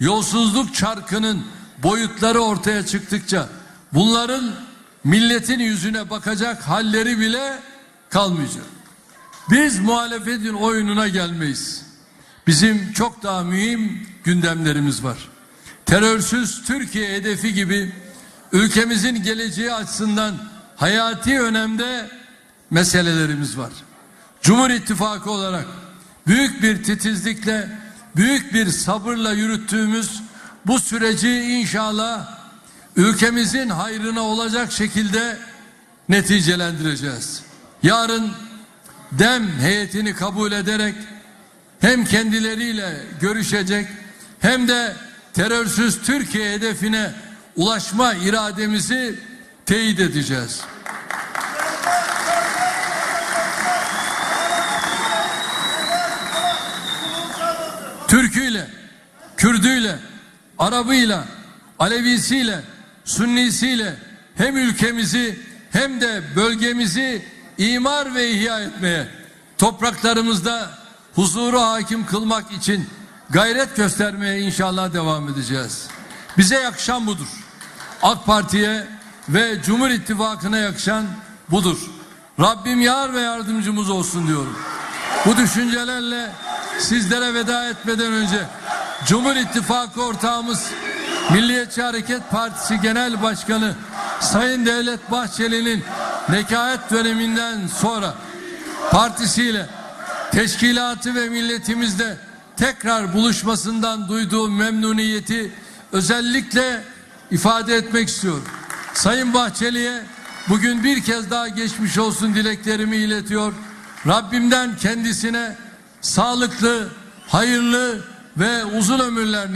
yolsuzluk çarkının boyutları ortaya çıktıkça bunların milletin yüzüne bakacak halleri bile kalmayacak. Biz muhalefetin oyununa gelmeyiz. Bizim çok daha mühim gündemlerimiz var. Terörsüz Türkiye hedefi gibi ülkemizin geleceği açısından hayati önemde meselelerimiz var. Cumhur İttifakı olarak büyük bir titizlikle, büyük bir sabırla yürüttüğümüz bu süreci inşallah ülkemizin hayrına olacak şekilde neticelendireceğiz. Yarın dem heyetini kabul ederek hem kendileriyle görüşecek hem de terörsüz Türkiye hedefine ulaşma irademizi teyit edeceğiz. Kürdüyle, Arabıyla, Alevisiyle, Sünnisiyle hem ülkemizi hem de bölgemizi imar ve ihya etmeye, topraklarımızda huzuru hakim kılmak için gayret göstermeye inşallah devam edeceğiz. Bize yakışan budur. AK Parti'ye ve Cumhur İttifakı'na yakışan budur. Rabbim yar ve yardımcımız olsun diyorum. Bu düşüncelerle sizlere veda etmeden önce Cumhur İttifakı ortağımız Milliyetçi Hareket Partisi Genel Başkanı Sayın Devlet Bahçeli'nin nekahet döneminden sonra partisiyle teşkilatı ve milletimizle tekrar buluşmasından duyduğum memnuniyeti özellikle ifade etmek istiyorum. Sayın Bahçeli'ye bugün bir kez daha geçmiş olsun dileklerimi iletiyor. Rabbimden kendisine sağlıklı, hayırlı ve uzun ömürler